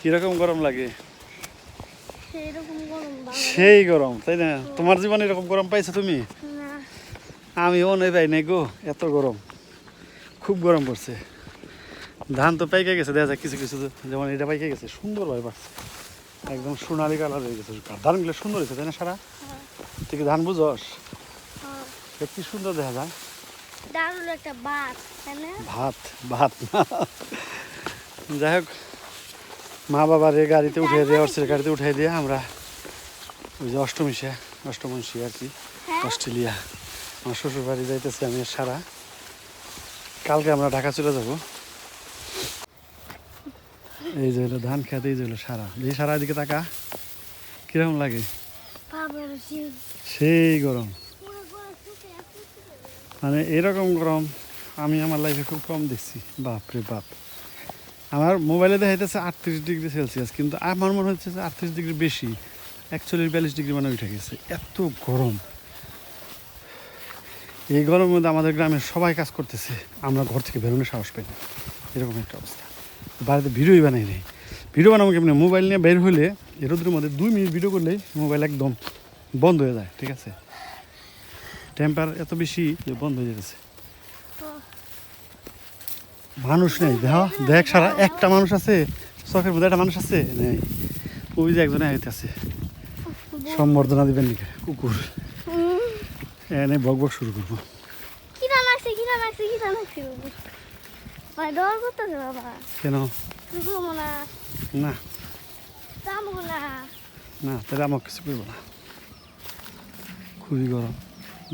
কীরকম গরম লাগে? সেই গরম তাই না? তোমার জীবনে এরকম গরম পাইছো তুমি? আমিও নেই পাই নাই গো এত গরম। খুব গরম পড়ছে। ধান তো পাইকে গেছে দেখা যায় কিছু কিছু যেমন এটা পাইকে গেছে সুন্দর ভাবে পাচ্ছে একদম সোনালি কালার হয়ে গেছে। ধানগুলো সুন্দর হয়েছে তাই না সারা? হ্যাঁ, তুই কি ধান বুঝস? হ্যাঁ। কি সুন্দর দেখা যায়? দারুণ একটা বাস ভাত ভাত যাই হোক মা বাবার এ গাড়িতে উঠে দিয়ে অর্সের গাড়িতে উঠে দিয়ে আমরা ওই যে অষ্টমীশে অষ্টমংশী আর কি হ্যাঁ। অস্ট্রেলিয়া। আমার শ্বশুর বাড়ি যাইতেছি আমি সারা। কালকে আমরা ঢাকা চলে যাব। এই যে হলো ধান খেতে এই যে হলো সারা। এই সারা দিকে তাকা। কীরকম লাগে? সেই গরম। মানে এরকম গরম আমি আমার লাইফে খুব কম দেখছি। বাপ রে বাপ। আমার মোবাইলে দেখা দেখাইতেছে আটত্রিশ ডিগ্রি সেলসিয়াস, কিন্তু আমার মনে হচ্ছে যে আটত্রিশ ডিগ্রি বেশি, একচল্লিশ, বিয়াল্লিশ ডিগ্রি মানে উঠে গেছে। এত গরম। এই গরমের মধ্যে আমাদের গ্রামের সবাই কাজ করতেছে, আমরা ঘর থেকে বেরোনোর সাহস পাই না। এরকম একটা অবস্থা। বাড়িতে ভিডিওই বানাই নেই। ভিডিও বানাবো কেমনি? মোবাইল নিয়ে বের হলে রোদ্রের মধ্যে দুই মিনিট ভিডিও করলেই মোবাইল একদম বন্ধ হয়ে যায়, ঠিক আছে? টেম্পার এত বেশি যে বন্ধ হয়ে যেতেছে মানুষ নেই দেখ দেখ সারা একটা মানুষ আছে চোখের মধ্যে একটা মানুষ আছে? নেই। ওই যে একজনে আইতেছে সম্বর্ধনা দিবেন নাকি? কুকুর। এনে বক বক শুরু করব। কেন? না। না তাহলে আমার কিছু করব না। খুবই গরম।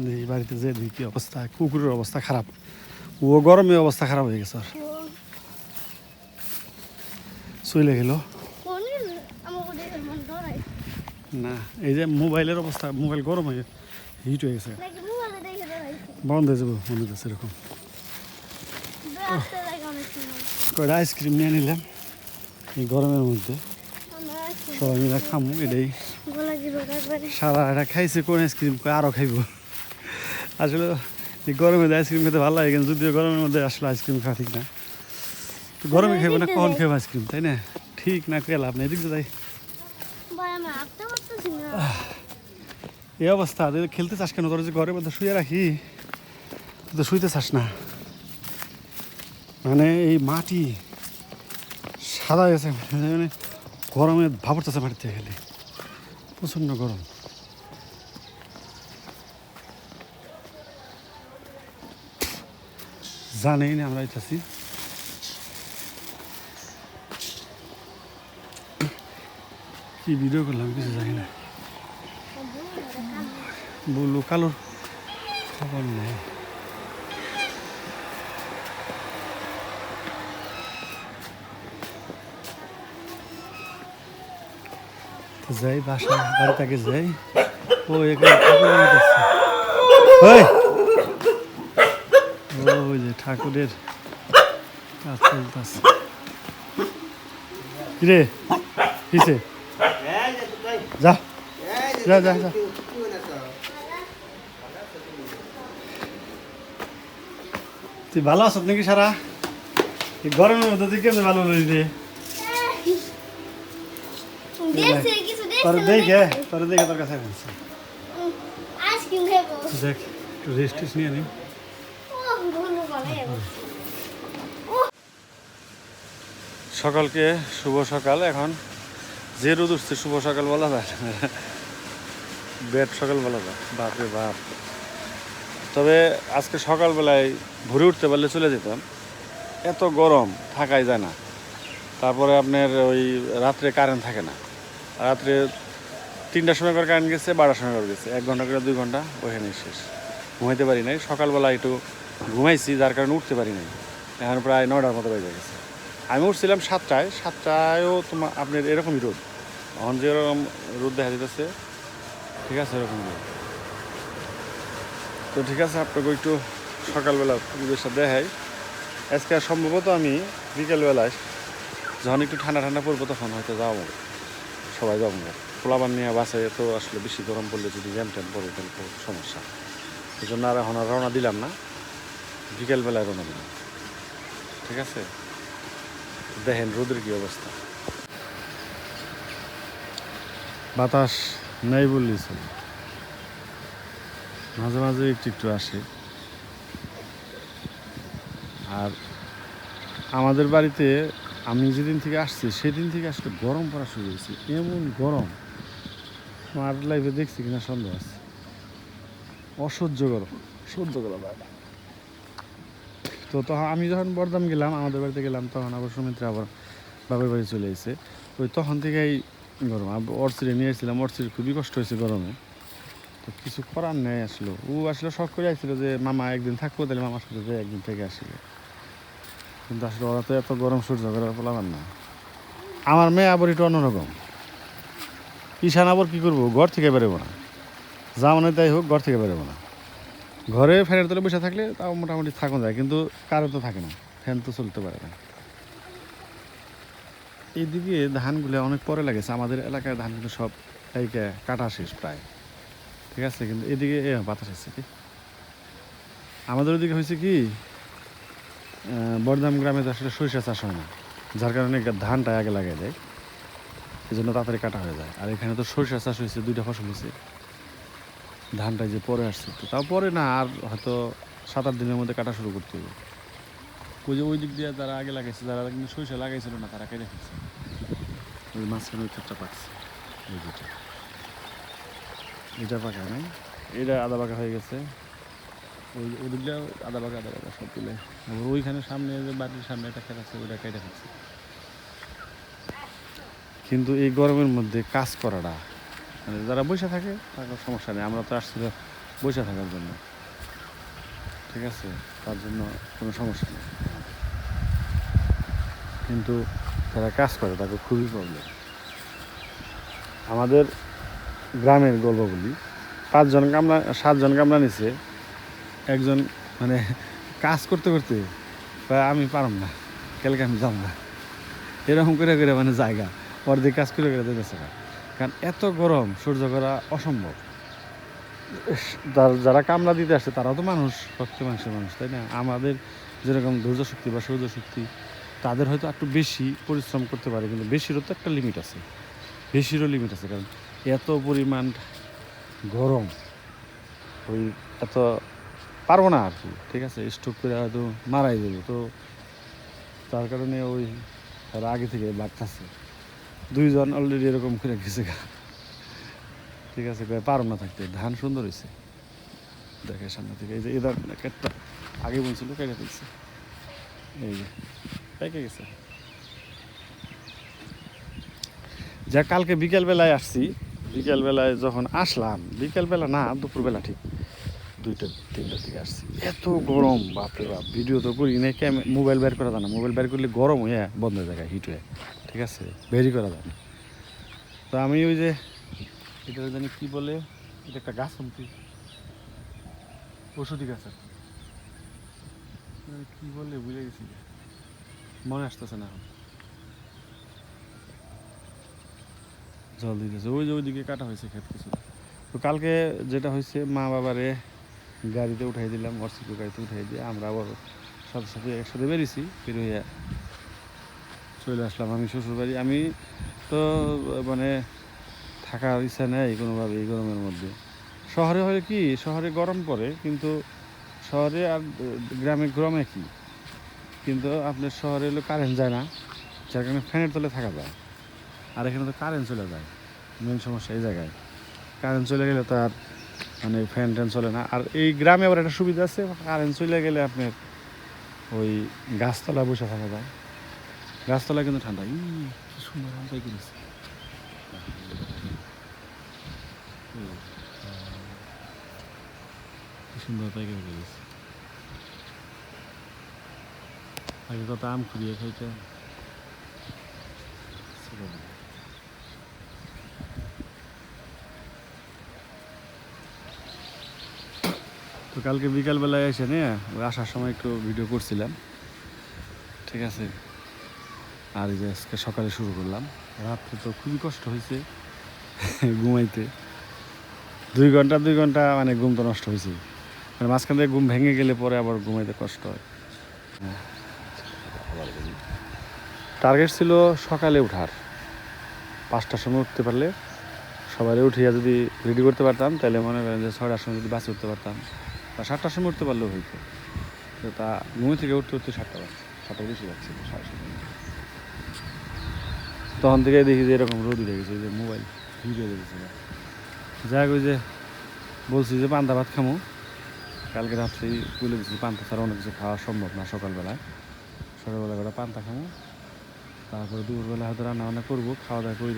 এই বাড়িতে যে দেখি কি অবস্থা? কুকুরের অবস্থা খারাপ। ও গরমে অবস্থা খারাপ হয়ে গেছে আর। চলে গেল। না এই যে মোবাইলের অবস্থা মোবাইল গরম হয়ে হিট হয়ে গেছে। বন্ধ হয়ে যাব মনে হচ্ছে এরকম। কয়টা আইসক্রিম নিয়ে নিলাম এই গরমের মধ্যে। সবাই মিলে খামু এটাই। সারা এটা খাইছে কোন আইসক্রিম আরও খাইব। আসলে এই গরমের আইসক্রিম খেতে ভালো লাগে কিন্তু যদিও গরমের মধ্যে আসলে আইসক্রিম খাওয়া ঠিক না। তো গরমে খাইবো না কখন খাইবো আইসক্রিম তাই না? ঠিক না কে লাভ নেই দেখতে যাই। না। এই অবস্থা তুই খেলতে চাস কেন? তোর যে ঘরের মধ্যে শুয়ে রাখি তুই তো শুইতে চাস না। মানে এই মাটি সাদা গেছে মানে গরমে ভাবরতেছে মাটিতে গেলে প্রচণ্ড গরম। জানেই না আমরা আইতাছি কি ভিডিও করলাম কিছু জানি না। বলল কালোর খবর নেই। যাই বাসা বাড়ি থেকে যাই। ও, এখানে ঠাকুর বানাইতেছে ওই ওই যে ঠাকুরের কাজ চলতেছে। কিরে? কিসে? যা। যা যা যা। তুই ভালো আছো নাকি সারা? গরমের মধ্যে তুই কেমন ভালো লই রে? তোর দেখে তোর দেখে তোর কাছে দেখ একটু রেস্ট নিয়ে নি ও ভুলু বলে সকালকে শুভ সকাল। এখন যে রোদ উঠছে শুভ সকাল বলা যায়। বেড সকাল বলা যায়। বাপরে বাপ। তবে আজকে সকালবেলায় ভোরে উঠতে পারলে চলে যেতাম। এত গরম থাকাই যায় না। তারপরে আপনার ওই রাত্রে কারেন্ট থাকে না। রাত্রে তিনটার সময় করে কারেন্ট গেছে বারোটার সময় করে গেছে। এক ঘণ্টা করে দুই ঘণ্টা ওখানে শেষ। ঘুমাইতে পারি নাই। সকালবেলা একটু ঘুমাইছি যার কারণে উঠতে পারি নাই। এখন প্রায় নয়টার মতো বেজে গেছে। আমি উঠছিলাম সাতটায়, সাতটায়ও তোমার আপনার এরকমই রোদ। এখন যেরকম রোদ দেখা যেতেছে ঠিক আছে এরকম রোদ। তো ঠিক আছে, আপনাকে একটু সকালবেলা পরিবেশটা দেখাই। আজকে সম্ভবত আমি বিকেলবেলায় যখন একটু ঠান্ডা ঠান্ডা পড়ব তখন হয়তো যাব। সবাই যাব। পোলাবান নিয়ে বাসে তো আসলে বেশি গরম পড়লে যদি জ্যাম ট্যাম পড়ে তাহলে তো সমস্যা। এই জন্য আর এখন রওনা দিলাম না। বিকেলবেলায় রওনা দিলাম। ঠিক আছে? দেখেন রোদের কি অবস্থা? বাতাস নেই বললেই চলে। মাঝে মাঝে একটু একটু আসে। আর আমাদের বাড়িতে আমি যেদিন থেকে আসছি সেদিন থেকে আসলে গরম পড়া শুরু হয়েছে। এমন গরম। আমার লাইফে দেখছি কিনা সন্দেহ আছে। অসহ্য গরম। সহ্য না। তো তখন আমি যখন বরদাম গেলাম, আমাদের বাড়িতে গেলাম, তখন আবার সুমিত্রা আবার বাবার বাড়ি চলে এসেছে ওই তখন থেকেই গরম। অর্চিরে নিয়ে এসেছিলাম অর্চির খুবই কষ্ট হয়েছে গরমে। তো কিছু করার নেই আসলো। ও আসলে শখ করে আসছিল যে, মামা, একদিন থাকব, তাহলে মামার সাথে যে একদিন থেকে আসিল কিন্তু আসলে ওরা তো এত গরম সহ্য করে বলাবার না। আমার মেয়ে আবার একটু অন্যরকম। ঈশান আবার কী করব? ঘর থেকে বেরোবো না। যা মনে তাই হোক, ঘর থেকে বেরোবো না। ঘরে ফ্যানের তলে বসে থাকলে তাও মোটামুটি থাকুন যায় কিন্তু কারও তো থাকে না ফ্যান তো চলতে পারে না। এইদিকে ধানগুলো অনেক পরে লাগেছে আমাদের এলাকায় ধান কিন্তু সব এইকে কাটা শেষ প্রায়। ঠিক আছে কিন্তু এদিকে বাতাস আসছে কি? আমাদের ওদিকে হয়েছে কি আহ, বর্ধাম গ্রামে তো আসলে সরিষা চাষ হয় না যার কারণে ধানটা আগে লাগাই দেয় এই জন্য তাড়াতাড়ি কাটা হয়ে যায়। আর এখানে তো সরিষা চাষ হয়েছে দুইটা ফসল হয়েছে। ধানটা যে পরে আসছে তো তাও পরে না আর হয়তো সাত আট দিনের মধ্যে কাটা শুরু করতে হবে। ওই যে ওই দিক দিয়ে যারা আগে লাগাইছে যারা কিন্তু সরিষা লাগাইছিল না তারা কেটে ফেলছে। ওই মাঝখানে ওই ক্ষেতটা পাকছে। ওই যেটা এটা। পাকা নাই? এটা আদা পাকা হয়ে গেছে। ওই ওদিক দিয়ে আদা পাকা আদা পাকা সব তুলে ওইখানে সামনে যে বাড়ির সামনে একটা খেত আছে ওইটা কেটে ফেলছে। কিন্তু এই গরমের মধ্যে কাজ করাটা মানে যারা বসে থাকে তাদের সমস্যা নেই। আমরা তো আসছিল বসে থাকার জন্য। ঠিক আছে? তার জন্য কোনো সমস্যা নেই। কিন্তু যারা কাজ করে তাকে খুবই প্রবলেম আমাদের গ্রামের গল্প বলি পাঁচজন কামলা, সাতজন কামলা নিছে। একজন মানে কাজ করতে করতে আমি পারম না, কালকে আমি যাব না। এরকম করে করে মানে জায়গা। অর্ধেক কাজ করে করে দিতেছে। না কারণ এত গরম সহ্য করা অসম্ভব। যার- কামলা দিতে আসে, তারাও তো মানুষ রক্ত মানুষের মানুষ, তাই না? আমাদের যেরকম ধৈর্য শক্তি বা সৌর্য শক্তি তাদের হয়তো একটু বেশি পরিশ্রম করতে পারে, কিন্তু বেশিরও তো একটা লিমিট আছে। বেশিরও লিমিট আছে, কারণ এত পরিমাণ গরম, ওই এত পারব না আর কি, ঠিক আছে? স্টোক করে হয়তো মারাই দেবো, তো তার কারণে ওই আগে থেকে বাড়তেছে দুইজন অলরেডি এরকম করে গেছে। ঠিক আছে পারো না থাকতে, ধান সুন্দর হয়েছে দেখে সামনে থেকে, এই যে এদার কেটটা আগে বলছিল, কেটে ফেলছে। এই যে, পেকে গেছে। যা, কালকে বিকেলবেলায় আসছি। বিকেলবেলায় যখন আসলাম, বিকেলবেলা না, দুপুরবেলা ঠিক দুইটা, তিনটার দিকে আসছি। এত গরম, বাপরে বাপ ভিডিও তো করি না মোবাইল বের করা যায় না। মোবাইল বের করলে গরম হয়ে বন্ধ যায় হিট হয়ে ঠিক আছে, বেরই করা যায় না তো আমি ওই যে, এটা জানি কি বলে, এটা একটা গাছ শুনছি। ওষুধি গাছ আর কি। মানে বলে ভুলে গেছি। মনে আসতেছে না এখন। জল দিতেছে। ওই যে ওইদিকে কাটা হয়েছে ক্ষেত কিছু। তো কালকে যেটা হয়েছে, মা বাবারে গাড়িতে উঠাই দিলাম অর্সিকে গাড়িতে উঠাই দিয়ে আমরা আবার সাথে সাথে একসাথে বেরিয়েছি, বের হইয়া চলে আসলাম আমি শ্বশুরবাড়ি। আমি তো মানে থাকার ইচ্ছা নেই কোনোভাবে এই গরমের মধ্যে। শহরে হলে কি, শহরে গরম পড়ে, কিন্তু শহরে আর গ্রামে গ্রামে কি? কিন্তু আপনার শহরে হলো কারেন্ট যায় না, যার কারণে ফ্যানের তলে থাকা যায়। আর এখানে তো কারেন্ট চলে যায় মেন সমস্যা এই জায়গায়। কারেন্ট চলে গেলে তো আর মানে ফ্যান ট্যান চলে না। আর এই গ্রামে আবার একটা সুবিধা আছে কারেন্ট চলে গেলে আপনার ওই গাছতলা বসে থাকা যায়। গাছতলায় কিন্তু ঠান্ডা। ই কি সুন্দর আম পাই করেছে। কি সুন্দর পাই করে গেছে আগে কত আম খুঁড়িয়ে খাইতে তো কালকে বিকালবেলায় এসে নিয়ে আসার সময় একটু ভিডিও করছিলাম। ঠিক আছে? আর এই যে আজকে সকালে শুরু করলাম। রাত্রে তো খুবই কষ্ট হয়েছে ঘুমাইতে। দুই ঘণ্টা দুই ঘণ্টা মানে ঘুম তো নষ্ট হয়েছে। মানে মাঝখান থেকে ঘুম ভেঙে গেলে পরে আবার ঘুমাইতে কষ্ট হয়। টার্গেট ছিল সকালে ওঠার পাঁচটার সময় উঠতে পারলে সবাই উঠিয়া যদি রেডি করতে পারতাম, তাহলে মনে করেন যে ছয়টার সময় যদি বাসে উঠতে পারতাম, বা সাতটার সময় উঠতে পারলেও হইতো। তো তা ঘুম থেকে উঠতে উঠতে সাতটা বাজছে, সাতটা বেশি যাচ্ছে সাড়ে তখন থেকে দেখি যে এরকম রোদ উঠে গেছে যে মোবাইল ভিডিও দেখেছিল হোক, ওই যে বলছি যে পান্তা ভাত খামো। কালকে রাত্রেই তুলে দিচ্ছি পান্তা, ছাড়া অনেক কিছু খাওয়া সম্ভব না সকালবেলায়। সকালবেলা করে পান্তা খামো। তারপরে দুপুরবেলা হয়তো রান্না বান্না করব খাওয়া দাওয়া করে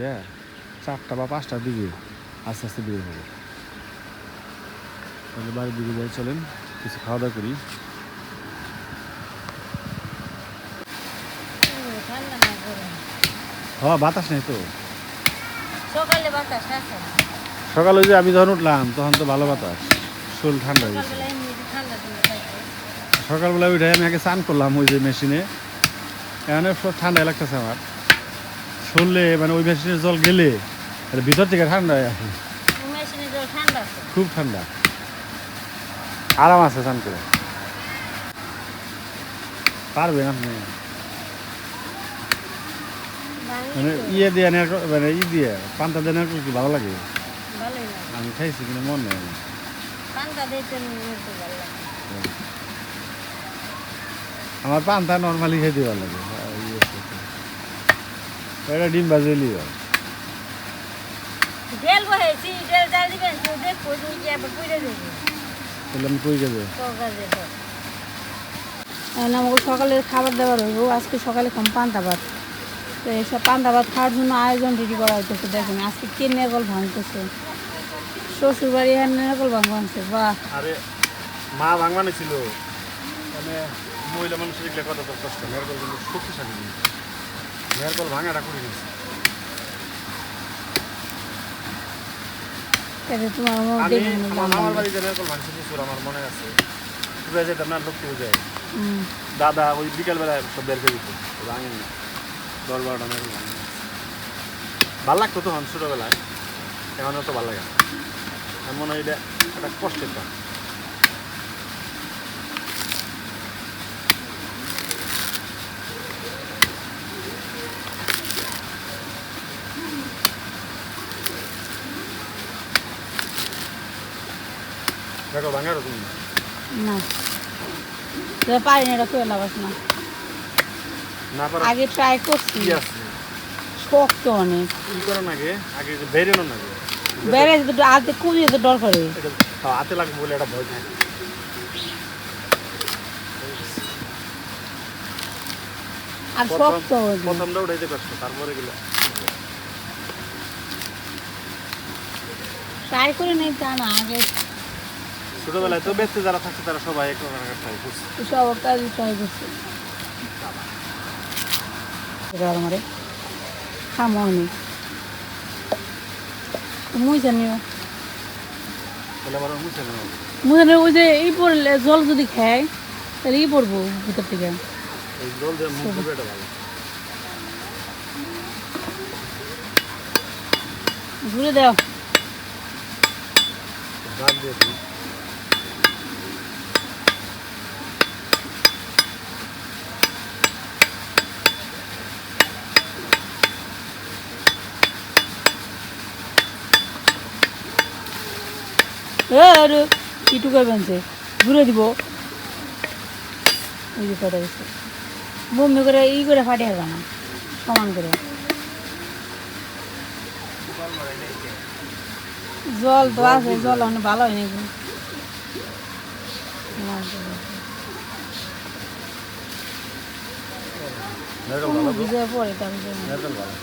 চারটা বা পাঁচটার দিকে আস্তে আস্তে বের হব। তাহলে বাড়ির দিকে যাই, চলেন, কিছু খাওয়া দাওয়া করি ঠান্ডা না গরম হওয়া বাতাস নেই তো? সকালে বাতাস আছে। সকালে যে আমি যখন উঠলাম তখন তো ভালো বাতাস। শরীর ঠান্ডা হয়ে গেছে। সকালবেলা উঠে আমি আগে স্নান করলাম ওই যে মেশিনে। এখানে সব ঠান্ডা লাগতেছে আমার। শুনলে মানে ওই মেশিনের জল গেলে ভিতর থেকে ঠান্ডা হয়ে আসে। খুব ঠান্ডা। আরাম আছে স্নান করে। পারবেন আপনি? মানে ইয়ে দিয়ে নেওয়ার মানে ই দিয়ে পান্তা দিয়ে নেওয়ার কি ভালো লাগে? আমি খাইছি কিন্তু মন নেই। আমার। পান্তা নর্মালি খেতে ভালো লাগে। এটা ডিম বাজে লিও ডেল বহেছি ডেল জাল দিবেন তো দেখো কি আবার দেবে। কই যাবে এখন আমাকে সকালের খাবার দাবার হইব আজকে সকালে কম পান্তা ভাত? তো ভাত খাওয়ার জন্য আয়োজন রেডি করা হইতেছে দেখুন আজকে কে নেগল ভাঙতেছে? শ্বশুর বাড়ি হ্যাঁ নেগল ভাঙ ভাঙছে বাহ। আরে মা ভাঙবানো ছিল। মানে মহিলা মানুষের এগুলো কত কষ্ট কিন্তু শক্তিশালী কল ভাঙাটা করে নিয়েছে। দাদা ওই বিকালবেলায় সব বের করে দিত ভাঙেন। না দশ বারোটা কল ভাঙে লাগতো তখন ছোটোবেলায়। এখন তো ভালো লাগে না। মনে হয় এটা একটা কষ্টের কাজ দেখো ভাঙারও তুমি না। পারি না এটা করে লাগাস না। আগে ট্রাই করছি। শক্ত অনেক। আগে আগে বেরোনো না কুড়ি ডর করে। হাতে লাগবে বলে একটা ভয় থাকে আর শক্ত প্রথমটা উঠাইতে কষ্ট তারপরে গেলে। ট্রাই করে নেই তা না আগে ছোটবেলায় তো বেঁচে যারা থাকছে তারা সবাই এক ট্রাই করছে। সব কাজ ট্রাই করছি। আমারে খামো অনেক মুই জানিও। মুই জানি ওই যে এই পড়লে জল যদি খায় তাহলে এই পড়ব ভিতর থেকে। ঘুরে দাও। আরে ইটু করবেন সে ঘুরে দিব। ওই যে গেছে। বমি করে ই করে ফাটে হবে না। সমান করে। জল তো আছে জল অনেক ভালো হয় নাকি? নারকেল ভালো তো? তার জন্য নারকেল ভালো।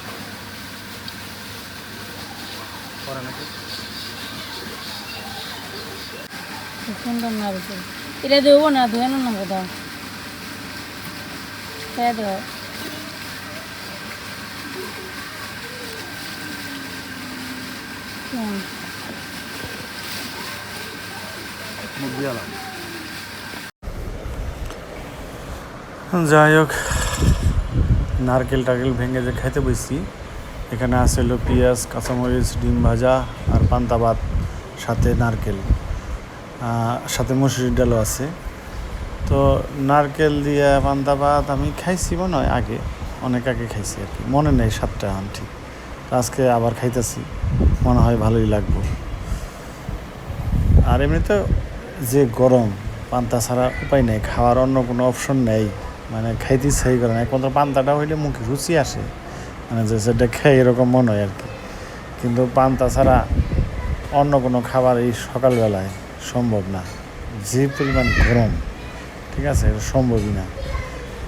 পরে নাকি? সুন্দর নাড়ছে এটা দেবো না, ধুয়ে না কোথাও দিয়ালাম যাই হোক, নারকেল টারকেল ভেঙে যে খাইতে বসছি, এখানে আছে হলো পেঁয়াজ, কাঁচামরিচ, ডিম ভাজা আর পান্তা ভাত, সাথে নারকেল। সাথে মসুরির ডালও আছে। তো নারকেল দিয়ে পান্তা ভাত আমি খাইছি মনে হয় আগে, অনেক আগে খাইছি আর কি। মনে নেই সাতটা এখন ঠিক আজকে আবার খাইতেছি, মনে হয় ভালোই লাগবো। আর এমনিতে যে গরম, পান্তা ছাড়া উপায় নেই, খাওয়ার অন্য কোনো অপশন নেই। মানে খাইতে ইচ্ছাই করে না, একমাত্র পান্তাটা হইলে মুখে রুচি আসে। মানে যে সেটা খেয়ে এরকম মনে হয় আর কি। কিন্তু পান্তা ছাড়া অন্য কোনো খাবার এই সকালবেলায় সম্ভব না। যে পরিমাণ গরম, ঠিক আছে, এটা সম্ভবই না।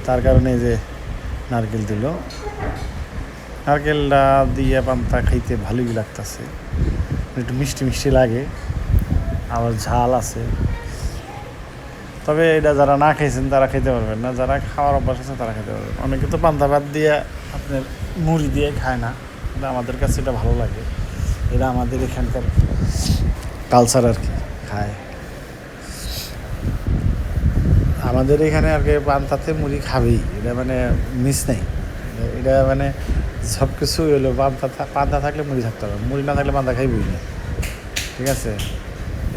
তার কারণে যে নারকেল দিল। নারকেলটা দিয়ে পান্তা খাইতে ভালোই লাগতেছে। একটু মিষ্টি মিষ্টি লাগে। আবার ঝাল আছে। তবে এটা যারা না খাইছেন তারা খেতে পারবেন না। যারা খাওয়ার অভ্যাস আছে তারা খেতে পারবেন। অনেকে তো পান্তা ভাত দিয়ে আপনার মুড়ি দিয়ে খায় না। কিন্তু আমাদের কাছে এটা ভালো লাগে। এটা আমাদের এখানকার কালচার আর কি। খায়। আমাদের এখানে আর কি পান্তাতে মুড়ি খাবেই এটা মানে মিস নেই। এটা মানে সব কিছু হলো পান্তা পান্তা থাকলে মুড়ি থাকতে হবে, মুড়ি না থাকলে পান্তা খাইবই না। ঠিক আছে?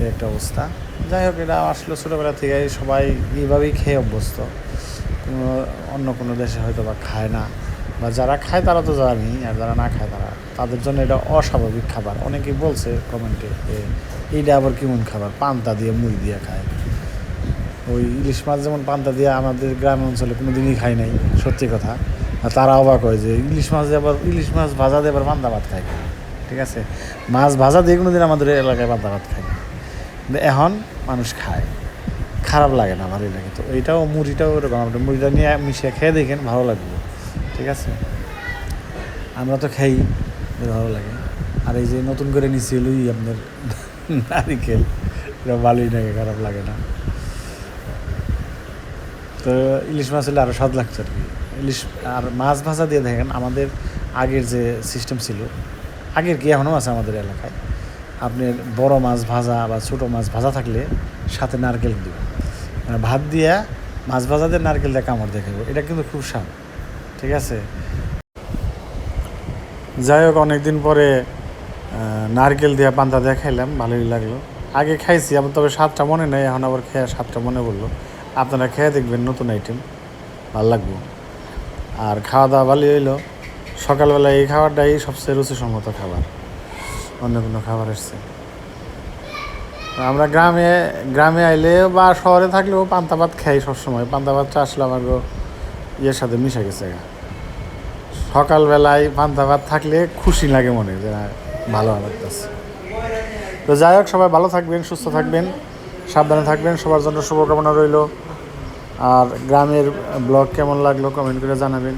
এই একটা অবস্থা। যাই হোক, এটা আসলে ছোটোবেলা থেকে সবাই এইভাবেই খেয়ে অভ্যস্ত। কোনো, অন্য কোনো দেশে হয়তো বা খায় না। বা যারা খায় তারা তো জানি আর যারা না খায় তারা, তাদের জন্য এটা অস্বাভাবিক খাবার। অনেকেই বলছে কমেন্টে এইটা আবার কেমন খাবার? পান্তা দিয়ে মুড়ি দিয়ে খায়। ওই ইলিশ মাছ যেমন পান্তা দিয়ে আমাদের গ্রাম অঞ্চলে কোনো দিনই খাই নাই, সত্যি কথা। আর তারা অবাক হয় যে ইলিশ মাছ দিয়ে আবার ইলিশ মাছ ভাজা দিয়ে আবার পান্তা ভাত খায় ঠিক আছে? মাছ ভাজা দিয়ে কোনো দিন আমাদের এলাকায় পান্তা ভাত খায় কিন্তু এখন মানুষ খায়। খারাপ লাগে না আমার লাগে তো এইটাও মুড়িটাও এরকম। মুড়িটা নিয়ে মিশিয়ে খেয়ে দেখেন, ভালো লাগবে। ঠিক আছে? আমরা তো খাই ভালো লাগে। আর এই যে নতুন করে নিচ্ছি হলো ই আপনার নারিকেল, এটা ভালোই লাগে, খারাপ লাগে না। তো ইলিশ মাছ হলে আরও স্বাদ লাগছে আর কি। ইলিশ আর মাছ ভাজা দিয়ে দেখেন, আমাদের আগের যে সিস্টেম ছিল, আগের কি এখনও আছে আমাদের এলাকায়? আপনার বড় মাছ ভাজা বা ছোটো মাছ ভাজা থাকলে সাথে নারকেল দিবেন। মানে ভাত দিয়ে মাছ ভাজা দিয়ে নারকেল দিয়ে কামড় দেখাবো এটা কিন্তু খুব স্বাদ। ঠিক আছে? যাই হোক, অনেকদিন পরে নারকেল দিয়ে পান্তা দিয়ে খাইলাম ভালোই লাগল। আগে খাইছি আমার তবে স্বাদটা মনে নেই, এখন আবার খেয়ে স্বাদটা মনে পড়ল। আপনারা খেয়ে দেখবেন নতুন আইটেম ভালো লাগবে। আর খাওয়া দাওয়া ভালোই হইল। সকালবেলা এই খাবারটাই সবচেয়ে রুচিসম্মত খাবার। অন্য কোনো খাবার এসছে আমরা গ্রামে গ্রামে আইলে বা শহরে থাকলেও পান্তা ভাত খাই সবসময়। পান্তা ভাতটা আসলে আমার ইয়ের সাথে মিশে গেছে। সকালবেলায় পান্তা ভাত থাকলে খুশি লাগে মনে, যে ভালো লাগতেছে। তো যাই হোক, সবাই ভালো থাকবেন, সুস্থ থাকবেন, সাবধানে থাকবেন, সবার জন্য শুভকামনা রইল। আর গ্রামের ব্লগ কেমন লাগল কমেন্ট করে জানাবেন।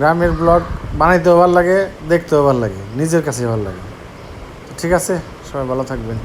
গ্রামের ব্লগ বানাইতেও ভালো লাগে, দেখতেও ভালো লাগে, নিজের কাছে ভালো লাগে। ঠিক আছে, সবাই ভালো থাকবেন।